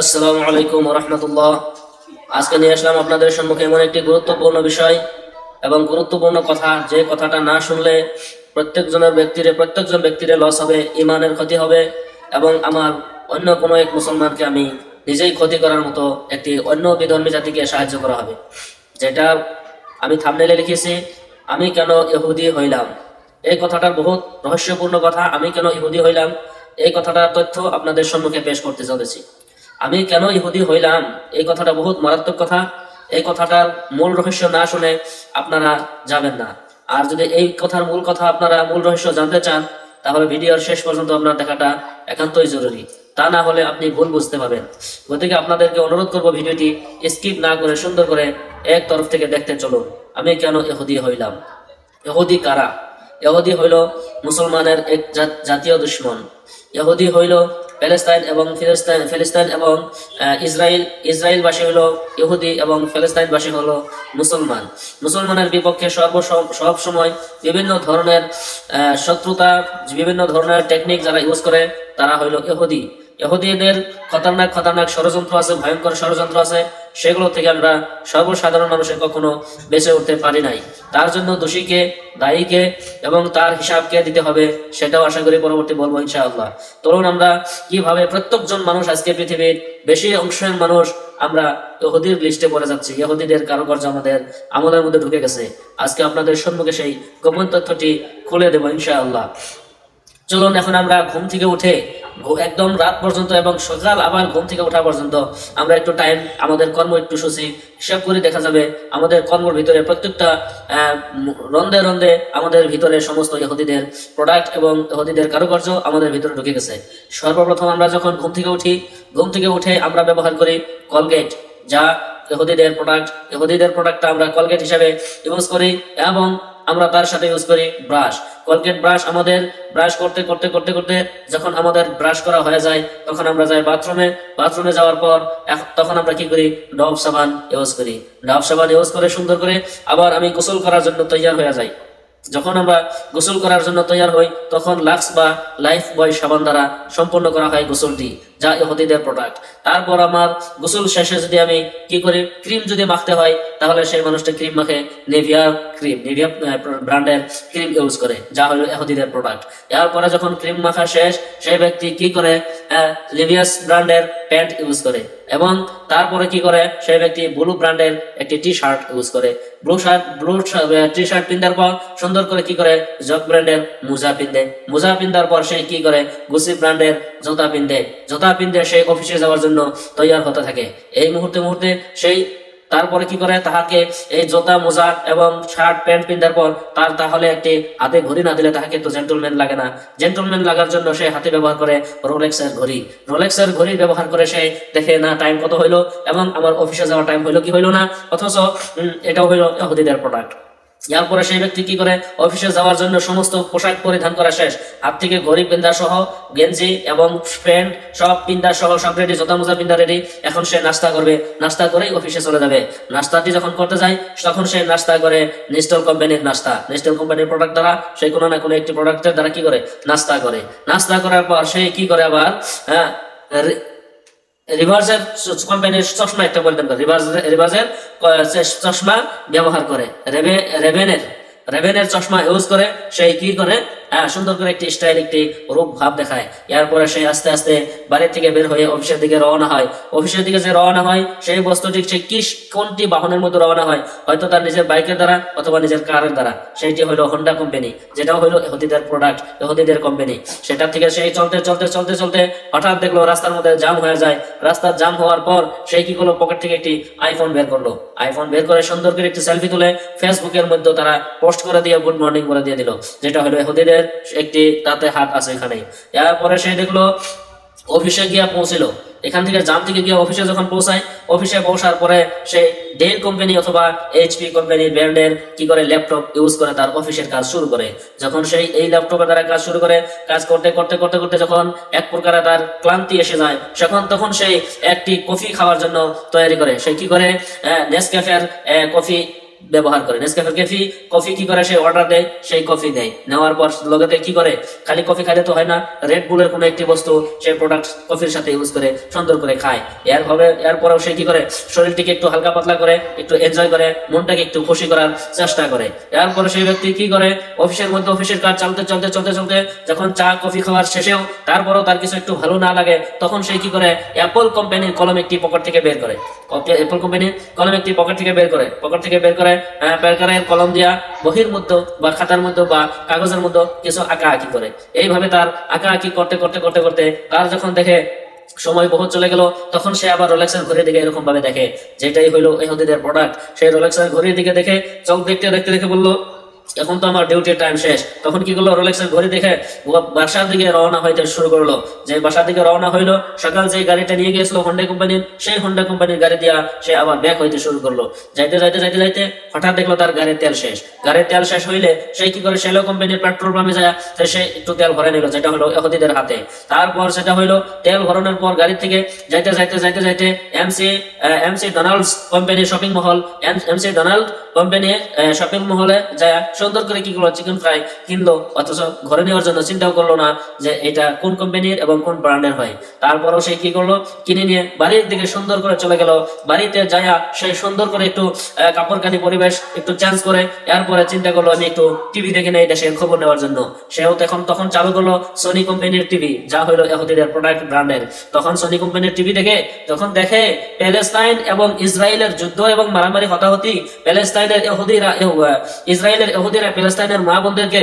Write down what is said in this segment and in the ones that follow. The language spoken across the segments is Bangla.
আসসালামু আলাইকুম রহমতুল্লাহ। আজকে নিয়ে আসলাম আপনাদের সম্মুখে এমন একটি গুরুত্বপূর্ণ বিষয় এবং গুরুত্বপূর্ণ কথা, যে কথাটা না শুনলে প্রত্যেকজনের ব্যক্তিরে, প্রত্যেকজন ব্যক্তিরে লস হবে, ইমানের ক্ষতি হবে এবং আমার অন্য কোনো এক মুসলমানকে আমি নিজেই ক্ষতি করার মতো একটি অন্য বিধর্মী জাতিকে সাহায্য করা হবে। যেটা আমি থামনেলে লিখেছি, আমি কেন ইহুদি হইলাম? এই কথাটার বহুত রহস্যপূর্ণ কথা, আমি কেন ইহুদি হইলাম? এই কথাটার তথ্য আপনাদের সম্মুখে পেশ করতে চলেছি। আমি কেন ইহুদি হইলাম? এই কথাটা বহুত মারাত্মক কথা। এই কথাটার মূল রহস্য না শুনে আপনারা যাবেন না। আর যদি এই কথার মূল কথা আপনারা মূল রহস্য জানতে চান, তাহলে ভিডিওর শেষ পর্যন্ত আপনার দেখাটা একান্তই জরুরি। তা না হলে আপনি ভুল বুঝতে পারবেন। গতিকে আপনাদেরকে অনুরোধ করব ভিডিওটি স্কিপ না করে সুন্দর করে এক তরফ থেকে দেখতে চলুন। আমি কেন এহুদি হইলাম? ইহুদি কারা? ইহুদি হইল মুসলমানের এক জাত- জাতীয় দুশ্মন। ইহুদি হইল প্যালেস্তাইন এবং ফিলিস্তাইন ফিলিস্তাইন এবং ইসরায়েল ইসরায়েলবাসী হলো ইহুদি এবং ফিলিস্তাইনবাসী হলো মুসলমান। মুসলমানের বিপক্ষে সর্ব সব সময় বিভিন্ন ধরনের শত্রুতা, বিভিন্ন ধরনের টেকনিক যারা ইউজ করে, তারা হলো ইহুদি। ইহুদিদের খতরনাক খতরনাক ষড়যন্ত্র আছে, ভয়ঙ্কর ষড়যন্ত্র আছে, সেগুলো থেকে আমরা সর্বসাধারণ মানুষের কখনো বেঁচে উঠতে পারি নাই। তার জন্য দোষীকে, দায়ীকে এবং তার হিসাবকে দিতে হবে, সেটাও আশা করি পরবর্তী বলব ইনশাআল্লাহ। তরুণ আমরা কীভাবে প্রত্যেকজন মানুষ আজকে পৃথিবীর বেশি অংশের মানুষ আমরা ইহুদির লিস্টে পড়ে যাচ্ছি, ইহুদিদের কারুকার্য আমাদের আমলের মধ্যে ঢুকে গেছে, আজকে আপনাদের সম্মুখে সেই গোপন তথ্যটি খুলে দেবো ইনশাআল্লাহ। চলুন এখন আমরা ঘুম থেকে উঠে একদম রাত পর্যন্ত এবং সকাল আবার ঘুম থেকে ওঠা পর্যন্ত আমরা একটু টাইম আমাদের কর্ম একটু সূচি, হিসাব করে দেখা যাবে আমাদের কর্মর ভিতরে প্রত্যেকটা রন্ধে রন্ধে আমাদের ভিতরে সমস্ত ইহুদিদের প্রোডাক্ট এবং ইহুদিদের কারুকার্য আমাদের ভিতরে ঢুকে গেছে। সর্বপ্রথম আমরা যখন ঘুম থেকে উঠি, ঘুম থেকে উঠে আমরা ব্যবহার করি কলগেট যা ইহুদিদের প্রোডাক্ট ইহুদিদের প্রোডাক্টটা আমরা কলগেট হিসাবে ইউজ করি এবং আমরা তার সাথে ইউজ করি ব্রাশ কলগেট ব্রাশ আমাদের ব্রাশ করতে করতে করতে করতে যখন আমাদের ব্রাশ করা হয়ে যায়, তখন আমরা যাই বাথরুমে বাথরুমে যাওয়ার পর তখন আমরা কি করি? ডব সাবান ইউজ করি। ডব সাবান ইউজ করে সুন্দর করে আবার আমি গোসল করার জন্য তৈয়ার হয়ে যাই। যখন আমরা গোসল করার জন্য তৈয়ার হই, তখন লাক্স বা লাইফ বয় সাবান দ্বারা সম্পন্ন করা হয় গোসলটি। যা ইহুদিদের প্রোডাক্ট তারপর আমার গোসল শেষে যদি আমি কি করি ক্রিম যদি মাখতে হয়, তাহলে সেই মানুষটা ক্রিম মাখে নেভিয়া ক্রিম নেভিয়া ব্র্যান্ডের ক্রিম ইউজ করে, যা হলো ইহুদিদের প্রোডাক্ট এরপরে যখন ক্রিম মাখা শেষ, সেই ব্যক্তি কি করে লিভিয়াস ব্র্যান্ডের প্যান্ট ইউজ করে। এবং তারপরে কি করে, সেই ব্যক্তি ব্লু ব্র্যান্ডের একটি টি শার্ট ইউজ করে blue shirt blue T shirt পিন্ধার পর সুন্দর করে কি করে জক ব্র্যান্ডের মোজা পিন্ধে। মোজা পিন্ধার পর সে কি করে গুসি ব্র্যান্ডের জুতা পিন্ধে। জুতা পিন্ধে সে অফিসে যাওয়ার জন্য তৈয়ার হতে থাকে। এই মুহূর্তে মুহূর্তে সেই তারপরে কি করে? তাহাকে এই জোতা, মোজা এবং শার্ট, প্যান্ট পিন্ধার পর তার তাহলে একটি হাতে ঘড়ি না দিলে তাহাকে তো জেন্টলম্যান লাগে না। জেন্টলম্যান লাগার জন্য সে হাতে ব্যবহার করে রোলেক্সের ঘড়ি। রোলেক্সের ঘড়ি ব্যবহার করে সে দেখে, না টাইম কত হইল? এবং, আমার অফিসে যাওয়ার টাইম হইল কি হইল না? অথচ এটাও হইল ইহুদিদের প্রোডাক্ট এরপরে সেই ব্যক্তি কি করে? অফিসে যাওয়ার জন্য সমস্ত পোশাক পরিধান করা শেষ। হাত থেকে ঘড়ি পিন্দা সহ, গেঞ্জি এবং প্যান্ট সব পিন্দা সহ, সব রেডি জোতা মোজা পিন্দা রেডি এখন সে নাস্তা করবে। নাস্তা করেই অফিসে চলে যাবে। নাস্তাটি যখন করতে যায়, তখন সে নাস্তা করে নিস্টল কোম্পানির নাস্তা। নিস্টল কোম্পানির প্রোডাক্ট দ্বারা সে কোনো না কোনো একটি প্রোডাক্টের দ্বারা কি করে? নাস্তা করে। নাস্তা করার পর সে কি করে আবার? হ্যাঁ রিভার্সের কোম্পানির চশমা একটা বলতেন রিভার্স রিভার্সের চশমা ব্যবহার করে। রেভে রেভেনের রেভেনের চশমা ইউজ করে সেই কি করে? হ্যাঁ সুন্দর করে একটি স্টাইল একটি রূপ ভাব দেখায়। এরপরে সে আস্তে আস্তে বাড়ির থেকে বের হয়ে অফিসের দিকে রওনা হয়। অফিসের দিকে যে রওনা হয়, সেই বস্তুটি সে কি, কোনটি বাহনের মধ্যে রওনা হয়, হয়তো তার নিজের বাইকের দ্বারা অথবা নিজের কারের দ্বারা। সেইটি হলো হোন্ডা কোম্পানি যেটাও হলো এহুদিদের প্রোডাক্ট এহুদিদের কোম্পানি সেটা থেকে সেই চলতে চলতে চলতে চলতে হঠাৎ দেখল রাস্তার মধ্যে জাম হয়ে যায়। রাস্তার জাম হওয়ার পর সেই কি করল? পকেট থেকে একটি আইফোন বের করল। আইফোন বের করে সুন্দর করে একটি সেলফি তুলে ফেসবুকের মধ্যে তারা পোস্ট করে দিয়ে গুড মর্নিং করে দিয়ে দিল, যেটা হলো এহুদিদের একটি তাতে হাত আছে এখানে এরপরে সে দেখল, অফিসে গিয়া পৌঁছিল। এখান থেকে জাম থেকে গিয়ে অফিসে যখন পৌঁছায়, অফিসে পৌঁছার পরে সে ডেল কোম্পানি অথবা এইচপি কোম্পানির ব্র্যান্ডের কি করে ল্যাপটপ ইউজ করে তার অফিসের কাজ শুরু করে। যখন সেই এই ল্যাপটপের দ্বারা কাজ শুরু করে, কাজ করতে করতে করতে করতে যখন এক প্রকারে তার ক্লান্তি এসে যায় তখন তখন সেই একটি কফি খাওয়ার জন্য তৈরি করে। সে কি করে? নেসক্যাফের কফি ব্যবহার করে নেসক্যাফে কফি কফি কি করে? সে অর্ডার দেয়, সেই কফি দেয়। নেওয়ার পর লগতে কি করে? খালি কফি খাইলে তো হয় না। রেড বুলের কোনো একটি বস্তু সে প্রোডাক্ট কফির সাথে ইউজ করে, সুন্দর করে খায়। এর ভাবে এরপরেও সে কি করে? শরীরটিকে একটু হালকা পাতলা করে, একটু এনজয় করে, মনটাকে একটু খুশি করার চেষ্টা করে। এরপরে সেই ব্যক্তি কি করে? অফিসের মধ্যে অফিসের কাজ চলতে চলতে চলতে চলতে যখন চা কফি খাওয়ার শেষেও তারপরেও তার কিছু একটু ভালো না লাগে, তখন সে কি করে? অ্যাপল কোম্পানির কলম একটি পকেট থেকে বের করে। অ্যাপল কোম্পানির কলম একটি পকেট থেকে বের করে। পকেট থেকে বের করে বের কলম দিয়া বহির মধ্যে বা খাতার মধ্যে বা কাগজের মধ্যে কিছু আঁকা আঁকি করে। এইভাবে তার আঁকা আঁকি করতে করতে করতে করতে তার যখন দেখে সময় বহুত চলে গেল, তখন সে আবার রোলেক্সের ঘড়ির দিকে এরকম ভাবে দেখে, যেটাই হইল এহদিদের প্রোডাক্ট সেই রোলেক্সের ঘড়ির দিকে দেখে চোখ দেখতে দেখতে, দেখে বলল এখন তো আমার ডিউটির টাইম শেষ। তখন কি করল? রোলেক্সের ঘড়ি দেখে বাসার দিকে রওনা হইতে শুরু করল। যে বাসার দিকে রওনা হইল, সকাল যে গাড়িটা নিয়ে গিয়েছিল হোন্ডা কোম্পানির সেই হোন্ডা কোম্পানির গাড়ি দিয়া সে আবার ব্যাক হইতে শুরু করল। যাইতে যাইতে যাইতে যাইতে হঠাৎ দেখল তার গাড়ির তেল শেষ। গাড়ির তেল শেষ হইলে সে কি করে? শেলো কোম্পানির পেট্রোল পাম্পে যায় সে একটু তেল ভরে নিল, যেটা হলো এহুদিদের হাতে। তারপর সেটা হইল, তেল ভরানোর পর গাড়ি থেকে যাইতে যাইতে যাইতে যাইতে Mc McDonald's company shopping মহল এমসি ডোনাল্ড কোম্পানি শপিং মহলে যায় সুন্দর করে কি করল চিকেন ফ্রাই কিনলো, অথচ ঘরে নেওয়ার জন্য চিন্তাও করল না যে এটা কোন কোম্পানির এবং কোন ব্র্যান্ডের হয়। তারপরও সে কি করল, কিনে নিয়ে বাড়ির দিকে সুন্দর করে চলে গেল। বাড়িতে যায়া সে সুন্দর করে একটু কাপড় কানি পরিবেশ একটু চেঞ্জ করে, এরপরে চিন্তা করল, আমি একটু টিভি দেখে নেই দেশের খবর নেওয়ার জন্য। সেও তখন তখন চালু করল সোনি কোম্পানির টিভি যা হলো এহুদিদের প্রোডাক্ট ব্র্যান্ডের তখন সোনি কোম্পানির টিভি দেখে তখন দেখে, প্যালেস্তাইন এবং ইসরায়েলের যুদ্ধ এবং মারামারি, হতাহতি প্যালেস্তাইনের এহুদিরা ইসরায়েলের এহুদিরা প্যালেস্তাইনের মা বোনদেরকে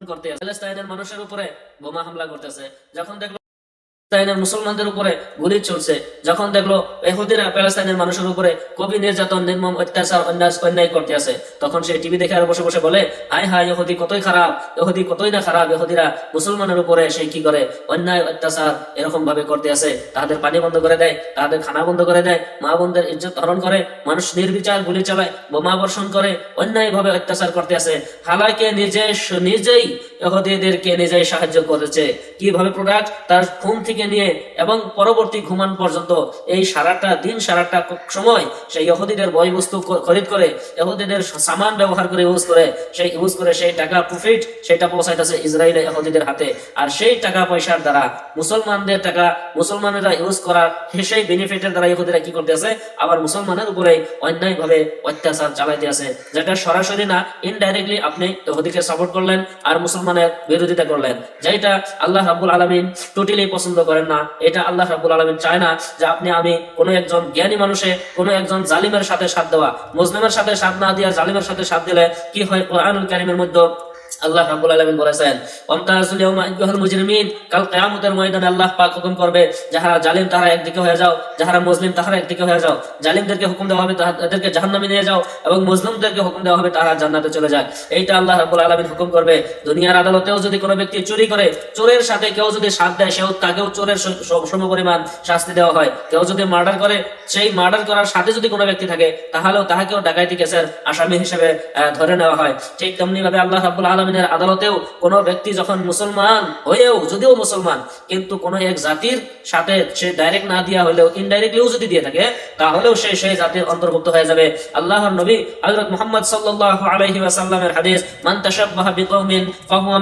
করতে প্যালেস্তাইনের মানুষের উপরে বোমা হামলা করতেছে। যখন দেখল প্যালেস্তাইনের মুসলমানদের উপরে গুলি চলছে। যখন দেখল এহুদিরা প্যালেস্তাইনের মানুষের উপরে কবি নির্যাতন, নির্মম অত্যাচার, অন্যায় করতে আছে, তখন সে টিভি দেখে আর বসে বসে বলে হাই হাই ইহুদি কতই খারাপ ইহুদি কতই না খারাপ ইহুদিরা মুসলমানের উপরে সে কি করে, অন্যায়, অত্যাচার এরকম ভাবে করতে আছে। তাদের পানি বন্ধ করে দেয়, তাদের খানা বন্ধ করে দেয় মা বোনদের ইজ্জত হরণ করে, মানুষ নির্বিচার গুলি চালায়, বোমা বর্ষণ করে অন্যায় ভাবে অত্যাচার করতে আছে। হালাকে নিজে, নিজেই ইহুদিদেরকে নিজেই সাহায্য করেছে। কীভাবে প্রোডাক্ট তার ঘুম থেকে নিয়ে এবং পরবর্তী ঘুমান পর্যন্ত এই সারাটা দিন, সারাটা সময় সেই ইহুদিদের বই বস্তু খরিদ করে, ইহুদিদের সামান ব্যবহার করে ইউজ করে, সেই ইউজ করে সেই টাকা প্রফিট সেটা পৌঁছাইতেছে ইসরায়েলে ইহুদিদের হাতে। আর সেই টাকা পয়সার দ্বারা মুসলমানদের টাকা মুসলমানেরা ইউজ করার সেই বেনিফিটের দ্বারা ইহুদিরা কি করতেছে? আবার মুসলমানের উপরে অন্যায় ভাবে অত্যাচার চালাইতে আছে, যেটা সরাসরি না ইনডাইরেক্টলি আপনি ইহুদিকে সাপোর্ট করলেন আর মুসলমানের বিরোধিতা করলেন যেটা আল্লাহ রাব্বুল আলামিন টোটালি পছন্দ করেন না। এটা আল্লাহ রাবুল আলমিন চায় না যে আপনি আমি কোনো একজন জ্ঞানী মানুষে, কোনো একজন জালিমের সাথে সাথ দেওয়া। মুসলিমের সাথে সাথ না দিয়া জালিমের সাথে সাথ দিলে কি হয়? কোরআনুল কারিমের মধ্যে আল্লাহ রাব্বুল আলামিন বলেছেন ওয়ামতাজুল ইয়াউমা আইয়ুহাল মুজরিমিন কাল কিয়ামতের ময়দানে আল্লাহ পাক হুকুম করবে, যাহারা জালিম তারা একদিকে হয়ে যাও, যাহারা মুসলিম তাহারা একদিকে হয়ে যাও, জালিমদেরকে হুকুম দেওয়া হবে তাদেরকে জাহান্নামে নিয়ে যাও এবং মুসলিমদেরকে হুকুম দেওয়া হবে তারা জান্নাতে চলে যায়। এইটা আল্লাহ রাব্বুল আলামিন হুকুম করবে। দুনিয়ার আদালতেও যদি কোনো ব্যক্তি চুরি করে, চোরের সাথে কেউ যদি সাথ দেয়, সেও তাকেও চোরের স- স- সমপরিমাণ শাস্তি দেওয়া হয়। কেউ যদি মার্ডার করে, সেই মার্ডার করার সাথে যদি কোনো ব্যক্তি থাকে, তাহলেও তাহাকেও ডাকাইতি কেসের আসামি হিসেবে ধরে নেওয়া হয়। ঠিক তেমনি ভাবে আল্লাহ রাব্বুল আলমিনের আদালতেও কোনো ব্যক্তি যখন মুসলমান হয়েও যদিও মুসলমান, কিন্তু কোনো এক জাতির সাথে সে ডাইরেক্ট না দিয়া হলেও ইনডাইরেক্টলিও যদি দিয়ে থাকে, তাহলেও সে সেই জাতির অন্তর্ভুক্ত হয়ে যাবে। আল্লাহর নবী হযরত মুহাম্মদ সাল্লাল্লাহু আলাইহি ওয়াসাল্লামের হাদিস, মান তাশাব্বাহা বিকওমিন ফাহুয়া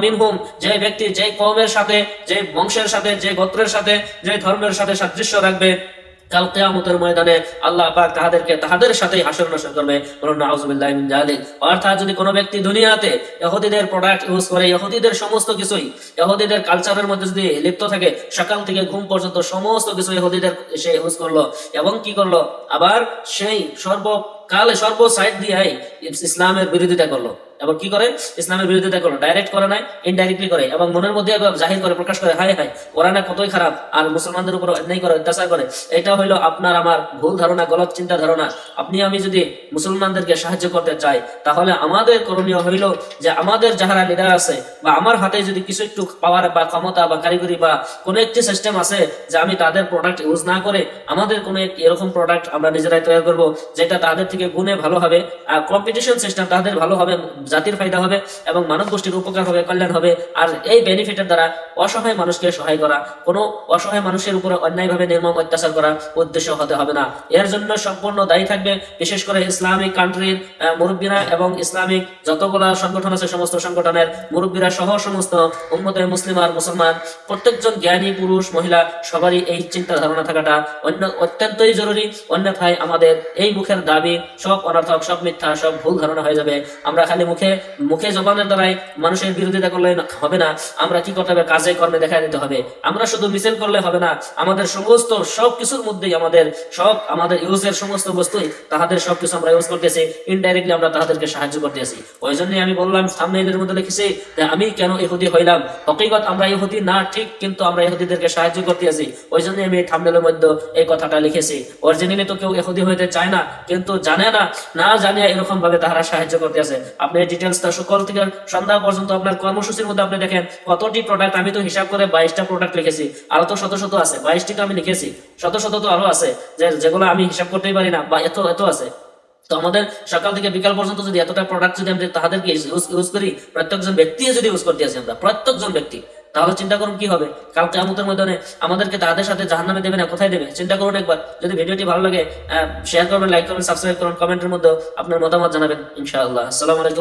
যে ব্যক্তি যে কওমের সাথে যে বংশের সাথে যে গোত্রের সাথে যে ধর্মের সাথে সাদৃশ্য রাখবে কাল কিয়ামতের ময়দানে আল্লাহ পাক তাহাদেরকে তাহাদের সাথেই হাসর নাসর করবে। বলুন, নাউজুবিল্লাহি মিন জালিক অর্থাৎ যদি কোনো ব্যক্তি দুনিয়াতে ইহুদিদের প্রোডাক্ট ইউজ করে, ইহুদিদের সমস্ত কিছুই, ইহুদিদের কালচারের মধ্যে যদি লিপ্ত থাকে, সকাল থেকে ঘুম পর্যন্ত সমস্ত কিছু ইহুদিদের সে ইউজ করল। এবং কি করল? আবার সেই সর্বকালে সর্ব সাইড দিয়ে ইসলামের বিরোধিতা করল। এবং কি করে? ইসলামের বিরোধিতা করল ডাইরেক্ট করে নাই ইনডাইরেক্টলি করে, এবং মনের মধ্যে জাহির করে, প্রকাশ করে, হায় হায়, ওরা না কতই খারাপ, আর মুসলমানদের উপর অন্যায় করে, অত্যাচার করে। এটা হইল আপনার আমার ভুল ধারণা, গলত চিন্তা ধারণা। আপনি আমি যদি মুসলমানদেরকে সাহায্য করতে চাই, তাহলে আমাদের করণীয় হইল যে আমাদের যাহারা লিডার আছে, বা আমার হাতে যদি কিছু একটু পাওয়ার বা ক্ষমতা বা কারিগরি বা কোনো একটি সিস্টেম আছে, যে আমি তাদের প্রোডাক্ট ইউজ না করে, আমাদের কোনো এরকম প্রোডাক্ট আমরা নিজেরাই তৈরি করব, যেটা তাদের থেকে গুণে ভালো হবে, আর কম্পিটিশন সিস্টেম তাদের ভালো হবে জাতির ফায়দা হবে এবং মানব গোষ্ঠীর উপকার হবে, কল্যাণ হবে। আর এই বেনিফিটের দ্বারা অসহায় মানুষকে সহায় করা, কোনো অসহায় মানুষের উপরে অন্যায়ভাবে নির্মম অত্যাচার করা উদ্দেশ্য হতে হবে না। এর জন্য সম্পূর্ণ দায়ী থাকবে বিশেষ করে ইসলামিক কান্ট্রির মুরব্বীরা এবং ইসলামিক যতগুলা সংগঠন আছে, সমস্ত সংগঠনের মুরব্বীরা সহ সমস্ত উম্মতে মুসলিম আর মুসলমান, প্রত্যেকজন জ্ঞানী, পুরুষ, মহিলা, সবারই এই চিন্তা ধারণা থাকাটা অন্য অত্যন্তই জরুরি। অন্যথায় আমাদের এই মুখের দাবি সব অনর্থক, সব মিথ্যা, সব ভুল ধারণা হয়ে যাবে। আমরা খালি মুখে মুখে মুখে জবানের দ্বারাই মানুষের বিরোধিতা করলে হবে না। আমরা কি করতে হবে কাজে, কর্মে দেখা দিতে হবে? আমরা শুধু মিছিল করলে হবে না। আমাদের সমস্ত সব কিছুর মধ্যেই আমাদের সব, আমাদের ইউজের সমস্ত বস্তুই তাহাদের সব কিছু আমরা ইউজ করতেছি। ইনডাইরেক্টলি আমরা তাদেরকে সাহায্য করতেছি। ওই জন্যই আমি বললাম, সামনে এদের মধ্যে লিখেছি যে আমি কেন ইহুদি হইলাম? হকিগত আমরা ইহুদি না, ঠিক কিন্তু আমরা ইহুদিদেরকে সাহায্য করতেছি। ওই জন্যই আমি থামনেলের মধ্যে এই কথাটা লিখেছি। অরিজিনালি তো কেউ ইহুদি হইতে চায় না, কিন্তু জানে না না জানিয়া এরকম ভাবে তাহারা সাহায্য করতে আছে আপনি ডিটেলসটা সকাল থেকে সন্ধ্যা পর্যন্ত আপনার কর্মসূচির মধ্যে আপনি দেখেন কতটি প্রোডাক্ট আমি তো হিসাব করে বাইশটা প্রোডাক্ট লিখেছি। আরও তো শত শত আছে বাইশটি তো আমি লিখেছি। শত শত তো আরও আছে, যে যেগুলো আমি হিসাব করতেই পারি না, বা এত এত আছে। তো আমাদের সকাল থেকে বিকাল পর্যন্ত যদি এতটা প্রোডাক্ট যদি আমরা তাদেরকে ইউজ করি, প্রত্যেকজন ব্যক্তি যদি ইউজ করতে আছি আমরা, প্রত্যেকজন ব্যক্তি, তাহলে চিন্তা করুন কি হবে? কাল কেমতের ময়দানে আমাদেরকে তাদের সাথে জাহান্নামে দেবে না, কোথায় দেবে? চিন্তা করুন একবার। যদি ভিডিওটি ভালো লাগে শেয়ার করবেন লাইক করবেন সাবস্ক্রাইব করুন কমেন্টের মধ্যে আপনার মতামত জানাবেন, ইনশাআল্লাহ। আসসালামু আলাইকুম।